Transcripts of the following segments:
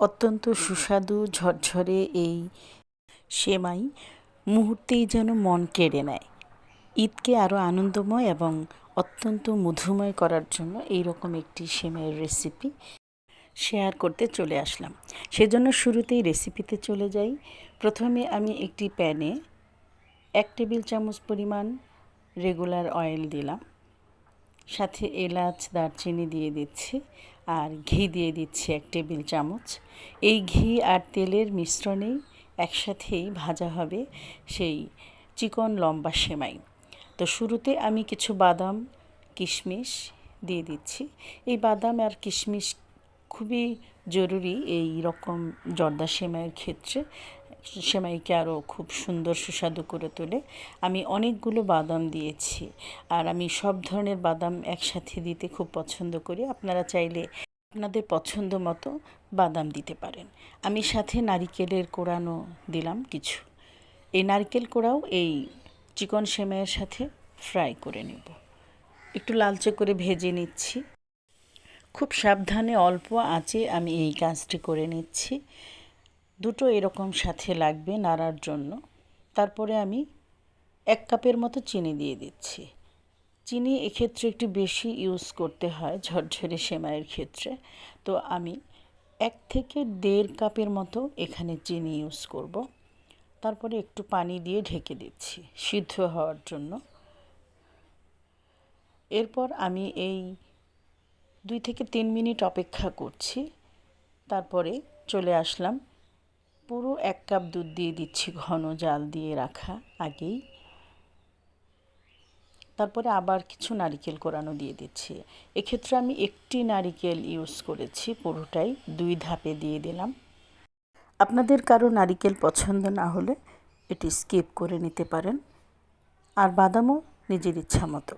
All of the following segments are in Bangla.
অত্যন্ত সুস্বাদু, ঝরঝরে এই সেমাই মুহূর্তেই যেন মন কেড়ে নেয়। ঈদকে আরও আনন্দময় এবং অত্যন্ত মধুময় করার জন্য এই রকম একটি সেমাইয়ের রেসিপি শেয়ার করতে চলে আসলাম। সেজন্য শুরুতেই রেসিপিতে চলে যাই। প্রথমে আমি একটি প্যানে এক টেবিল চামচ পরিমাণ রেগুলার অয়েল দিলাম। সাথে এলাচ, দারচিনি দিয়ে দিচ্ছি। আর ঘি দিয়ে দিচ্ছি এক টেবিল চামচ। এই ঘি আর তেলের মিশ্রণেই একসাথেই ভাজা হবে সেই চিকন লম্বা সেমাই। তো শুরুতে আমি কিছু বাদাম, কিশমিশ দিয়ে দিচ্ছি। এই বাদাম আর কিশমিশ খুবই জরুরি এই রকম জর্দা সেমাইয়ের ক্ষেত্রে। সেমাইকে আরও খুব সুন্দর, সুস্বাদু করে তোলে। আমি অনেকগুলো বাদাম দিয়েছি আর আমি সব ধরনের বাদাম একসাথে দিতে খুব পছন্দ করি। আপনারা চাইলে আপনাদের পছন্দ মতো বাদাম দিতে পারেন। আমি সাথে নারিকেলের কোড়ানো দিলাম কিছু। এই নারকেল কোড়াও এই চিকন সেমাইয়ের সাথে ফ্রাই করে নেব। একটু লালচে করে ভেজে নিচ্ছি। খুব সাবধানে অল্প আঁচে আমি এই কাজটি করে নিচ্ছি। দুটো এরকম সাথে লাগবে নাড়ার জন্য। তারপরে আমি এক কাপের মতো চিনি দিয়ে দিচ্ছি। চিনি এক্ষেত্রে একটু বেশি ইউজ করতে হয় ঝরঝরে সেমাইয়ের ক্ষেত্রে। তো আমি এক থেকে দেড় কাপের মতো এখানে চিনি ইউজ করব। তারপরে একটু পানি দিয়ে ঢেকে দিচ্ছি সিদ্ধ হওয়ার জন্য। এরপর আমি এই দুই থেকে তিন মিনিট অপেক্ষা করছি। তারপরে চলে আসলাম পুরো এক কাপ দুধ দিয়ে দিচ্ছি, ঘন জাল দিয়ে রাখা আগেই। তারপরে আবার কিছু নারিকেল কোরানো দিয়ে দিচ্ছি। এক্ষেত্রে আমি একটি নারিকেল ইউজ করেছি, পুরোটাই দুই ধাপে দিয়ে দিলাম। আপনাদের কারও নারিকেল পছন্দ না হলে এটি স্কিপ করে নিতে পারেন। আর বাদামও নিজের ইচ্ছা মতো।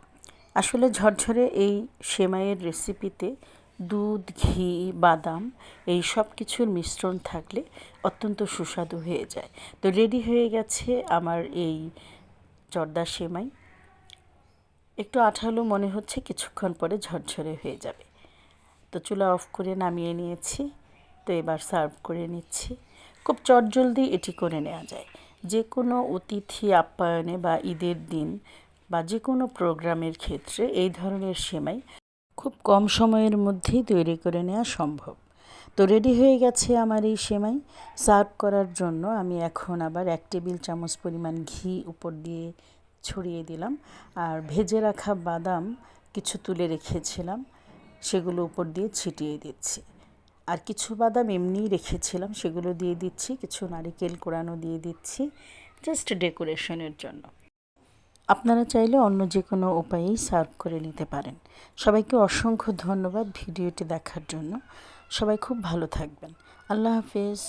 আসলে ঝরঝরে এই সেমাইয়ের রেসিপিতে দুধ, ঘি, বাদাম এই সব কিছুর মিশ্রণ থাকলে অত্যন্ত সুস্বাদু হয়ে যায়। তো রেডি হয়ে গেছে আমার এই জর্দা সেমাই। একটু আঠালো মনে হচ্ছে, কিছুক্ষণ পরে ঝরঝরে হয়ে যাবে। তো চুলা অফ করে নামিয়ে নিয়েছি, তো এবার সার্ভ করে নিচ্ছি। খুব চটজলদি এটি করে নেওয়া যায়। যে কোনো অতিথি আপ্যায়নে বা ঈদের দিন বা যে কোনো প্রোগ্রামের ক্ষেত্রে এই ধরনের সেমাই খুব কম সময়ের মধ্যেই তৈরি করে নেওয়া সম্ভব। তো রেডি হয়ে গেছে আমার এই সেমাই। সার্ভ করার জন্য আমি এখন আবার এক টেবিল চামচ পরিমাণ ঘি উপর দিয়ে ছড়িয়ে দিলাম। আর ভেজে রাখা বাদাম কিছু তুলে রেখেছিলাম, সেগুলো উপর দিয়ে ছিটিয়ে দিচ্ছি। আর কিছু বাদাম এমনিই রেখেছিলাম, সেগুলো দিয়ে দিচ্ছি, কিছু নারিকেল কোড়ানো দিয়ে দিচ্ছি জাস্ট ডেকোরেশনের জন্য। আপনারা চাইলে অন্য যে কোনো উপায়েই সার্ভ করে নিতে পারেন। সবাইকে অসংখ্য ধন্যবাদ ভিডিওটি দেখার জন্য। সবাই খুব ভালো থাকবেন। আল্লাহ হাফেজ।